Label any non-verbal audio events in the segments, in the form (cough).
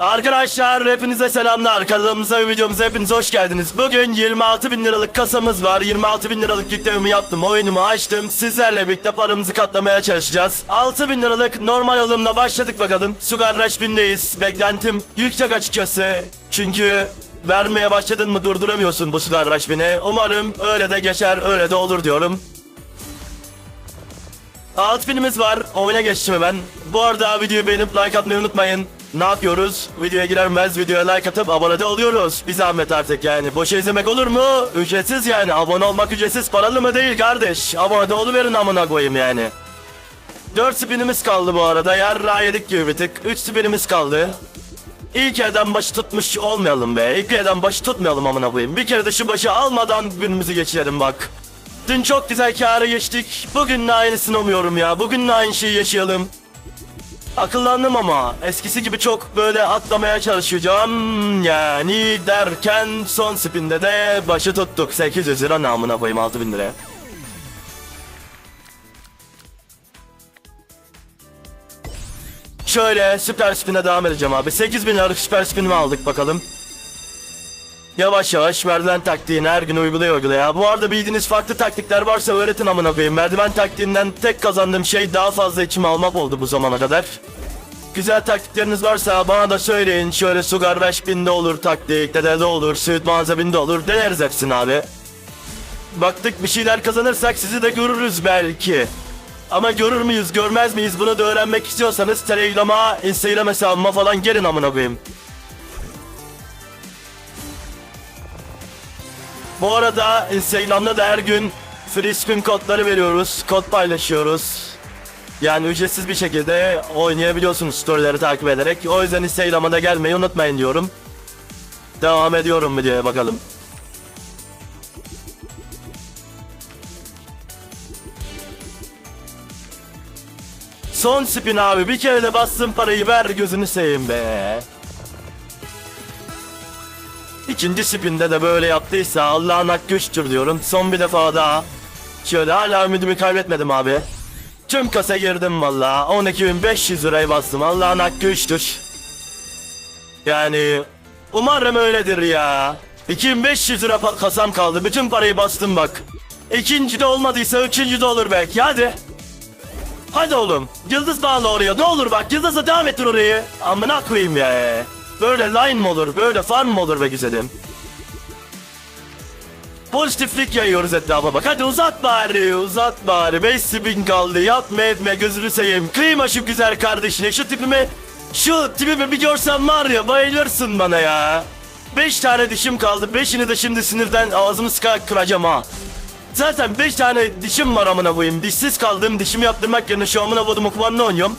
Arkadaşlar hepinize selamlar. Kanalımıza ve videomuza hepiniz hoş geldiniz. Bugün 26 bin liralık kasamız var. 26 bin liralık yüklememi yaptım. Oyunumu açtım. Sizlerle birlikte paramızı katlamaya çalışacağız. 6 bin liralık normal alımla başladık bakalım. Sugar Rush bindeyiz. Beklentim yüksek açıkçası. Çünkü vermeye başladın mı durduramıyorsun bu Sugar Rush bini. Umarım öyle de geçer öyle de olur diyorum. Alt binimiz var. Oyuna geçtim hemen. Bu arada videoyu beğenip like atmayı unutmayın. Ne yapıyoruz? Videoya girermez videoya like atıp abone de oluyoruz. Bir zahmet artık yani. Boşa izlemek olur mu? Ücretsiz yani. Abone olmak ücretsiz. Paralı mı değil kardeş. Abone de oluverin amına koyayım yani. 4 spinimiz kaldı bu arada. Yarra yedik gibi bir tık. 3 spinimiz kaldı. İlk elden başı tutmuş olmayalım be. İlk elden başı tutmayalım amına koyayım. Bir kere de şu başı almadan günümüzü geçirelim bak. Dün çok güzel kâra geçtik. Bugün de aynısını umuyorum ya. Bugün de aynı şeyi yaşayalım. Akıllandım ama eskisi gibi çok böyle atlamaya çalışacağım yani derken son spinde de başı tuttuk 800 lira namına koyayım 6000 liraya. Şöyle süper spin'e devam edeceğim abi 8000 liralık süper spin'imi aldık bakalım. Yavaş yavaş merdiven taktiğini her gün uygulaya uygulaya. Bu arada bildiğiniz farklı taktikler varsa öğretin amına koyayım. Merdiven taktiğinden tek kazandığım şey daha fazla içime almak oldu bu zamana kadar. Güzel taktikleriniz varsa bana da söyleyin. Şöyle Sugar 5000'de olur taktik, Dede de olur, Süt Malzeminde olur. Deneriz hepsini abi. Baktık bir şeyler kazanırsak sizi de görürüz belki. Ama görür müyüz, görmez miyiz bunu da öğrenmek istiyorsanız Telegram'a, Instagram hesabıma falan gelin amına koyayım. Bu arada Instagram'da da her gün free spin kodları veriyoruz. Kod paylaşıyoruz. Yani ücretsiz bir şekilde oynayabiliyorsunuz storyleri takip ederek. O yüzden Instagram'a da gelmeyi unutmayın diyorum. Devam ediyorum videoya bakalım. Son spin abi bir kere de bastım parayı ver gözünü seveyim be. İkinci spinde de böyle yaptıysa Allah'ın hakkı üçtür diyorum. Son bir defa daha. Şöyle hala ümidimi kaybetmedim abi. Tüm kasa girdim valla. 12.500 lirayı bastım. Allah'ın hakkı üçtür. Yani umarım öyledir ya. 2500 lira kasam kaldı. Bütün parayı bastım bak. İkinci de olmadıysa üçüncü de olur belki. Hadi. Hadi oğlum. Yıldız bağla oraya. Ne olur bak. Yıldızla devam ettir orayı. Amına koyayım ya. Böyle line mı olur? Böyle farm mı olur be güzelim? Pozitiflik yayıyoruz etrafa bak. Hadi uzat bari, uzat bari. 5 spin kaldı. Yapma etme gözünü seveyim. Kıyma şu güzel kardeşine. Şu tipimi, şu tipimi bir görsen var ya bayılırsın bana ya. 5 tane dişim kaldı. 5'ini de şimdi sinirden ağzımı sıkarak kıracağım ha. Zaten 5 tane dişim var amına koyayım. Dişsiz kaldığım dişimi yaptırmak yerine şu amına kodum okumanını oynuyorum.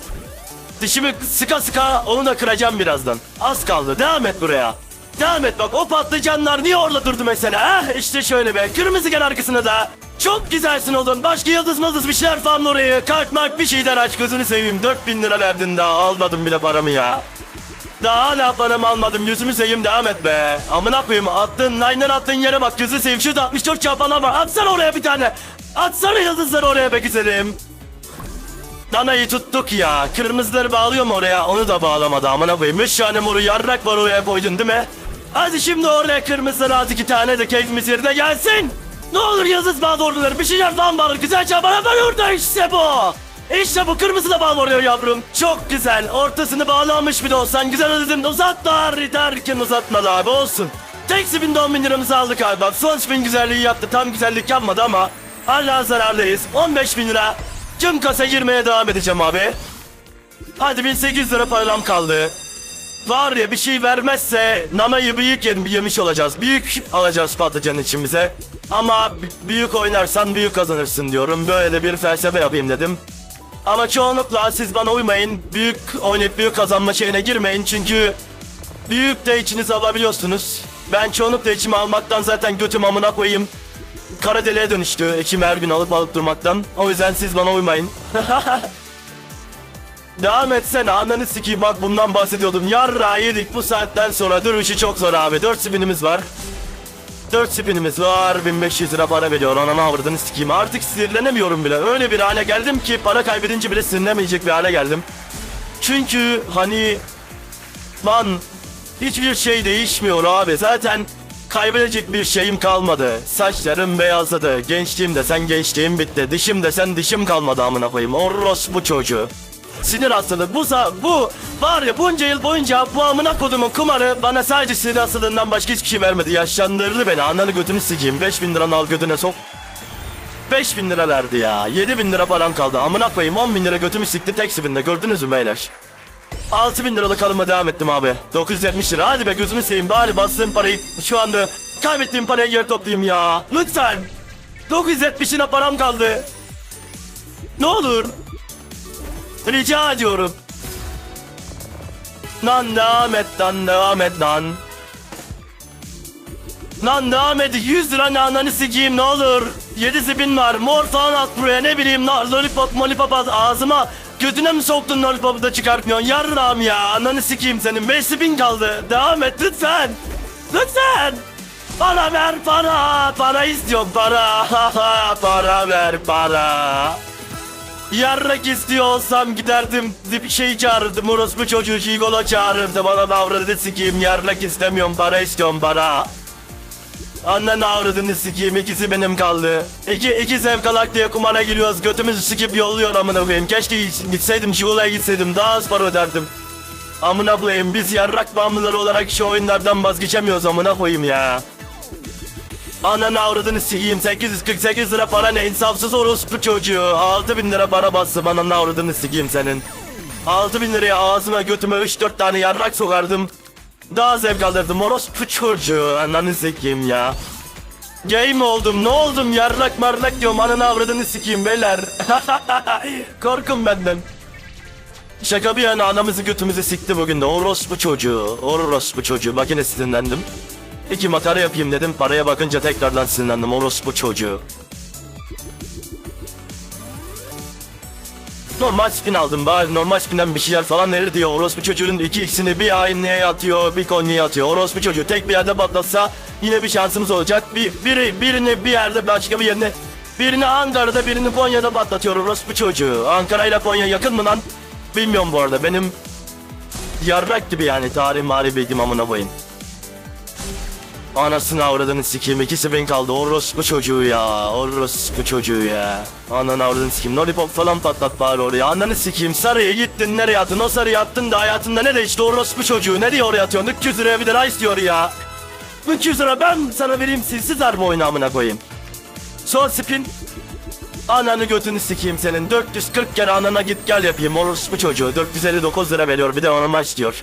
Dişimi sıka sıka onu kıracağım birazdan. Az kaldı. Devam et buraya. Devam et bak o patlıcanlar niye orada durdu mesela ha? İşte şöyle be. Kırmızı gel arkasına da. Çok güzelsin oğlum. Başka yıldız mıldız bir şeyler falan orayı. Kart mark bir şeyden aç gözünü seveyim. 4000 lira verdin daha almadım bile paramı ya. Daha hala paramı almadım. Yüzümü seveyim devam et be. Amına koyayım attın line'den attığın yere bak. Gözünü seveyim. Şurada 64 çarpana var. Atsana oraya bir tane. Atsana yıldızları oraya be güzelim. Danayı tuttuk ya. Kırmızıları bağlıyor mu oraya? Onu da bağlamadı amına koyayım. Üç tane moru yarrak var oraya koydun değil mi? Hadi şimdi oraya kırmızıları az iki tane de keyfimiz yerine gelsin. Ne olur yıldız bağlı orduları bir şeyler falan bağlı. Güzel çabana var orada işte bu. İşte bu kırmızı da bağlı oraya yavrum. Çok güzel. Ortasını bağlamış bir de olsan güzel dedim. Uzatma derken uzatmadı abi olsun. Tek spinde 10 bin liramızı aldık abi. Son spin güzelliği yaptı. Tam güzellik yapmadı ama hala zarardayız. 15 bin lira. Tüm kasa girmeye devam edeceğim abi. Hadi 1800 lira param kaldı. Var ya bir şey vermezse namayı büyük yem- yemiş olacağız. Büyük alacağız patlıcan için bize. Ama büyük oynarsan büyük kazanırsın diyorum. Böyle bir felsefe yapayım dedim. Ama çoğunlukla siz bana uymayın. Büyük oynayıp büyük kazanma şeyine girmeyin. Çünkü büyük de içinize alabiliyorsunuz. Ben çoğunlukla içime almaktan zaten götüm amına koyayım. Kara deliğe dönüştü. Ekimi her gün alıp alıp durmaktan. O yüzden siz bana uymayın. (laughs) Devam etsene ananı sikeyim bak bundan bahsediyordum. Yarra yedik bu saatten sonra dönüşü çok zor abi. 4 spinimiz var. 4 spinimiz var. 1500 lira para veriyor. Ananı avradını sikeyim. Artık sinirlenemiyorum bile. Öyle bir hale geldim ki para kaybedince bile sinirlenemeyecek bir hale geldim. Çünkü hani Lan hiçbir şey değişmiyor abi. Zaten kaybedecek bir şeyim kalmadı. Saçlarım beyazladı. Gençliğim desen gençliğim bitti. Dişim desen dişim kalmadı amına koyayım. Orros bu çocuğu. Sinir hastalığı bu bu var ya bunca yıl boyunca bu amına kodumun kumarı bana sadece sinir hastalığından başka hiçbir şey vermedi. Yaşlandırdı beni. Ananı götünü sikeyim. 5000 liranı al götüne sok. 5000 lira verdi ya. 7000 lira param kaldı. Amına koyayım 10 bin lira götümü sikti tek sefinde. Gördünüz mü beyler? 6000 liralık alımla devam ettim abi. 970 lira. Hadi be gözümü seveyim. Bari bastığım parayı şu anda kaybettiğim parayı geri toplayayım ya. Lütfen. 970 lira param kaldı. Ne olur. Rica ediyorum. Lan devam et lan devam et lan. Lan devam et 100 lira ne ananı sikeyim ne olur. 7 bin var mor falan at buraya ne bileyim lan lollipop molipop ağzıma. Götüne mi soktun lollipopu da çıkartmıyorsun yarram ya ananı sikeyim senin 5 bin kaldı. Devam et lütfen. Lütfen. Para ver para. Para istiyorum para. (laughs) para ver para. Yarrak istiyor olsam giderdim bir şey çağırırdım orospu çocuğu Jigola çağırırdım bana avradını sikeyim yarrak istemiyorum para istiyorum para Annen avradını sikeyim ikisi benim kaldı. İki, iki sevkalak diye kumara giriyoruz götümüzü sikip yolluyor amına koyayım. Keşke gitseydim Jigola'ya gitseydim daha az para öderdim. Amına koyayım biz yarrak bağımlıları olarak şu oyunlardan vazgeçemiyoruz amına koyayım ya. Ananı avradını sikeyim 848 lira para ne? İnsafsız orospu çocuğu. 6000 lira para bastım ananı avradını sikeyim senin. 6000 liraya ağzıma götüme 3-4 tane yarrak sokardım Daha zevk alırdım orospu çocuğu. Ananı sikeyim ya. Gay mi oldum? Ne oldum? Yarrak marlak diyorum. Ananı avradını sikeyim beyler. (laughs) Korkun benden. Şaka bir yana anamızı götümüzü sikti bugün de. Orospu çocuğu. Orospu çocuğu. Bak yine sinirlendim. İki makara yapayım dedim. Paraya bakınca tekrardan sinirlendim. Orospu çocuğu Normal spin aldım bari normal spinden bir şeyler falan verir diyor orospu çocuğun iki ikisini bir hainliğe atıyor bir konyeye atıyor orospu çocuğu tek bir yerde patlatsa yine bir şansımız olacak. Bir, biri, birini bir yerde başka bir yerine birini Ankara'da birini Konya'da patlatıyor orospu çocuğu. Ankara ile Konya yakın mı lan? Bilmiyorum bu arada benim yarrak gibi yani tarih mari bilgim amına koyayım Anasını avradını sikeyim. İkisi ben kaldı. Orospu çocuğu ya. Orospu çocuğu ya. Ananı avradını sikeyim. Lollipop falan patlat bari oraya. Ananı sikeyim. Sarıya gittin. Nereye attın? O sarıya attın da hayatında ne değişti orospu çocuğu. Ne diye oraya atıyorsun? 300 liraya bir rice diyor ya. 300 lira ben sana vereyim silsiz harbi oyunu amına koyayım. Son spin. Ananı götünü sikeyim senin. 440 kere anana git gel yapayım. Orospu çocuğu. 459 lira veriyor. Bir de ona maç diyor